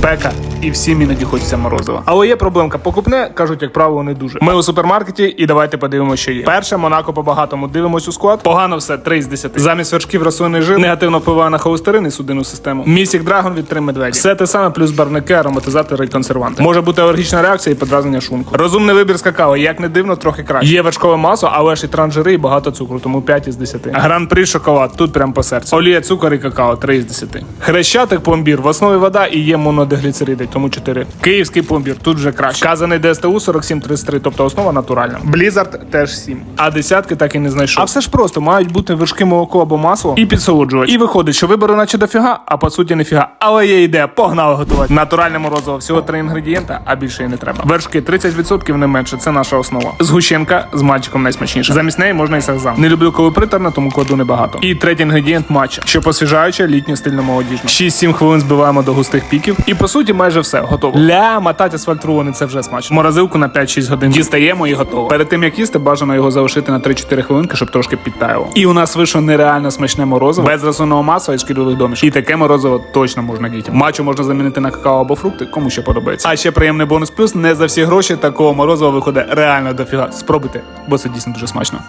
спека, і всім іноді хочеться морозива. Але є проблемка. Покупне кажуть, як правило, не дуже. Ми у супермаркеті, і давайте подивимося, що є. Перше, Монако по багатому дивимось у склад. Погано все 3 з 10. Замість вершків рослинний жир негативно впливає на холестерин і судинну систему. Місік Драгон від 3 медведі. Все те саме, плюс барвники, ароматизатори і консерванти. Може бути алергічна реакція і подразнення шлунку. Розумний вибір з какао, як не дивно, трохи краще. Є вершкове масло, але ж і транжири і багато цукру, тому 5 із 10. Гран-при шоколад, тут прям по серцю. Олія, цукор і какао 3 із 10. Хрещатик пломбір, в основі вода і є монодигліцериди, тому 4. Київський пломбір, тут вже краще. Вказаний ДСТУ 4733, тобто основа натуральна. Блізард теж 7. А десятки так і не знайшов. А все ж просто мають бути вершки молоко або масло і підсолоджувач. І виходить, що вибору наче дофіга, а по суті ніфіга. Але є ідея, погнали готувати. Натуральне морозиво, всього три інгредієнта, а більше і не треба. Вершки 30% не менше, це наша основа. Згущенка з мальчиком найсмачніше. Замість неї можна і сахзам. Не люблю, коли приторно, тому кладу небагато. І третій інгредієнт матча, що посвіжаюче літнє стильно молодіжне. 6-7 хвилин збиваємо до густих піків. І по суті, майже все готово. Ля, мотати асфальт рулони, це вже смачно. Морозилку на 5-6 годин. Дістаємо і готово. Перед тим як їсти, бажано його залишити на 3-4 хвилинки, щоб трошки підтаяло. І у нас вийшло нереально смачне морозиво без рослинного масла і шкідливих домішок. І таке морозиво точно можна дітям. Мачу можна замінити на какао або фрукти, кому що подобається. А ще приємний бонус плюс не за всі гроші такого морозива виходить реально дофіга. Спробуйте, бо це дійсно дуже смачно.